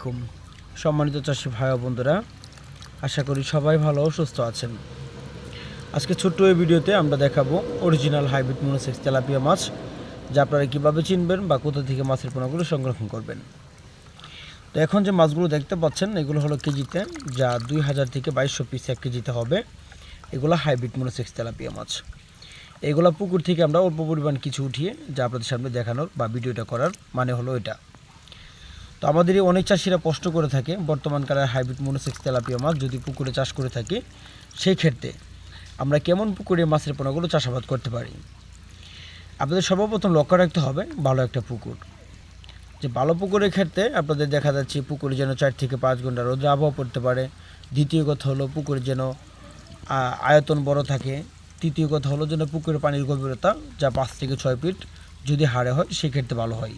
আলাইকুম। সম্মানিত চাষি ভাই বন্ধুরা, আশা করি সবাই ভালো সুস্থ আছেন। আজকে ছোট্ট এই ভিডিওতে আমরা দেখাবো অরিজিনাল হাইব্রিড মনোসেক্স তেলাপিয়া মাছ, যা আপনারা কীভাবে চিনবেন বা কোথা থেকে মাছের পোনাগুলো সংরক্ষণ করবেন। তো এখন যে মাছগুলো দেখতে পাচ্ছেন, এগুলো হলো কেজিতে, যা দুই হাজার থেকে বাইশশো পিস এক কেজিতে হবে। এগুলো হাইব্রিড মনোসেক্স তেলাপিয়া মাছ। এগুলো পুকুর থেকে আমরা অল্প পরিমাণ কিছু উঠিয়ে যা আপনাদের সামনে দেখানোর বা ভিডিওটা করার মানে হলো এটা। তো আমাদের এই অনেক চাষিরা প্রশ্ন করে থাকে বর্তমানকালের হাইব্রিড মনোসেক্স তেলাপিয়া মাছ যদি পুকুরে চাষ করে থাকে, সেই ক্ষেত্রে আমরা কেমন পুকুরে মাছের পোনাগুলো চাষাবাদ করতে পারি? আপনাদের সর্বপ্রথম লক্ষ্য রাখতে হবে ভালো একটা পুকুর। যে ভালো পুকুরের ক্ষেত্রে আপনাদের দেখা যাচ্ছে পুকুরে যেন চার থেকে পাঁচ ঘণ্টা রোদ্র আবহাওয়া পড়তে পারে। দ্বিতীয় কথা হলো পুকুরে যেন আয়তন বড় থাকে। তৃতীয় কথা হলো যেন পুকুরের পানির গভীরতা যা পাঁচ থেকে ছয় ফিট যদি হাড়ে হয়, সেক্ষেত্রে ভালো হয়।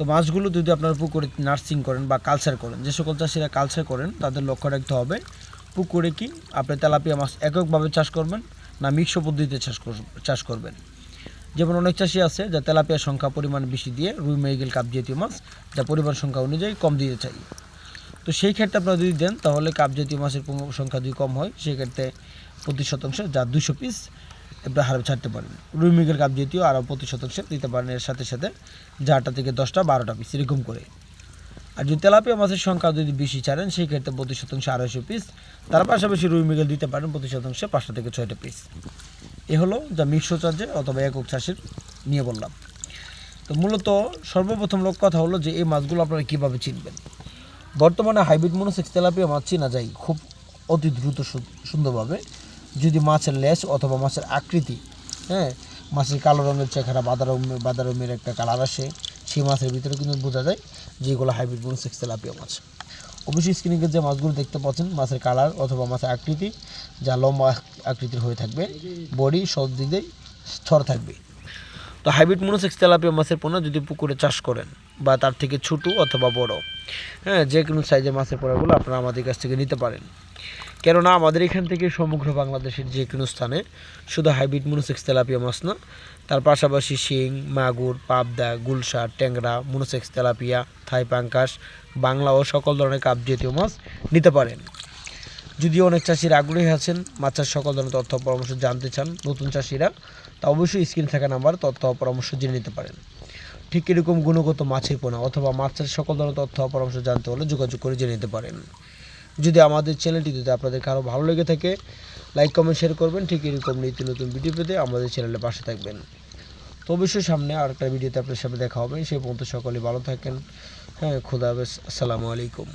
তো মাছগুলো যদি আপনারা পুকুরে নার্সিং করেন বা কালচার করেন, যে সকল চাষিরা কালচার করেন, তাদের লক্ষ্য রাখতে হবে, পুকুরে কি আপনি তেলাপিয়া মাছ এককভাবে চাষ করবেন না মিক্স পদ্ধতিতে চাষ চাষ করবেন? যেমন অনেক চাষি আছে যা তেলাপিয়ার সংখ্যা পরিমাণ বেশি দিয়ে রুই মেরিগেল কাপ জাতীয় মাছ যা পরিমাণ সংখ্যা অনুযায়ী কম দিতে চাই। তো সেই ক্ষেত্রে আপনারা যদি দেন তাহলে কাপ জাতীয় মাছের সংখ্যা যদি কম হয়, সেই ক্ষেত্রে প্রতি শতাংশে যা দুশো পিস আপনার হারে ছাড়তে পারেন মৃগেল কাপ জাতীয় আরও প্রতি শতাংশে দিতে পারেন এর সাথে সাথে যারটা থেকে দশটা, বারোটা পিস এরকম করে। আর যদি তেলাপিয়া মাছের সংখ্যা যদি বেশি ছাড়েন, সেই ক্ষেত্রে প্রতি শতাংশে আড়াইশো পিস তার পাশাপাশি রুই মৃগেল দিতে পারেন প্রতি শতাংশে পাঁচটা থেকে ছয়টা পিস এ হলো যা মিশ্র চার্জে অথবা একক চাষের নিয়ে বললাম। তো মূলত সর্বপ্রথম লোক কথা হলো যে, এই মাছগুলো আপনারা কীভাবে চিনবেন? বর্তমানে হাইব্রিড মনোসেক্স তেলাপিয়া মাছ চেনা যায় খুব অতি দ্রুত সুন্দরভাবে। যদি মাছের লেজ অথবা মাছের আকৃতি হ্যাঁ মাছের কালো রঙের চেহারা বাদা রঙের বাদা একটা কালার আসে, সেই মাছের ভিতরে কিন্তু বোঝা যায় যে এগুলো হাইব্রিড মনোসেক্স তেলাপিয়া মাছ। অবশ্যই স্ক্রিনে যে মাছগুলো দেখতে পাচ্ছেন, মাছের কালার অথবা মাছের আকৃতি, যা লম্বা আকৃতির হয়ে থাকবে বডি সব দিক স্থর থাকবে। তো হাইব্রিড মনোসেক্স তেলাপিয়া মাছের পোনা যদি পুকুরে চাষ করেন, বা তার থেকে ছোটো অথবা বড় হ্যাঁ যে কোনো সাইজের মাছের পোনাগুলো আপনারা আমাদের কাছ থেকে নিতে পারেন। কেননা আমাদের এখান থেকে সমগ্র বাংলাদেশের যে কোনো স্থানে শুধু হাইব্রিড মনোসেক্স তেলাপিয়া মাছ না, তার পাশাপাশি শিং, মাগুর, পাবদা গুলশা ট্যাংরা, মনোসেক্স তেলাপিয়া, থাই পাঙ্কাশ, বাংলা ও সকল ধরনের কাপ জাতীয় মাছ নিতে পারেন। যদিও অনেক চাষিরা আগ্রহী আছেন মাছের সকল ধরনের তথ্য পরামর্শ জানতে চান নতুন চাষিরা, তা অবশ্যই স্ক্রিনে থাকা নাম্বার তথ্য পরামর্শ জেনে নিতে পারেন। ঠিক এরকম গুণগত মাছের পোনা অথবা মাছের সকল ধরনের তথ্য পরামর্শ জানতে হলে যোগাযোগ করে জেনে নিতে পারেন। যদি আমাদের চ্যানেলটি যদি আপনাদের কারও ভালো লেগে থাকে লাইক কমেন্ট শেয়ার করবেন। ঠিক এরকম নিত্য নতুন ভিডিও পেতে আমাদের চ্যানেলের পাশে থাকবেন। তো অবশ্যই সামনে আর একটা ভিডিওতে আপনার সাথে দেখা হবে। সেই পর্যন্ত সকলে ভালো থাকেন। হ্যাঁ খুদা হাফেজ। আসসালামু আলাইকুম।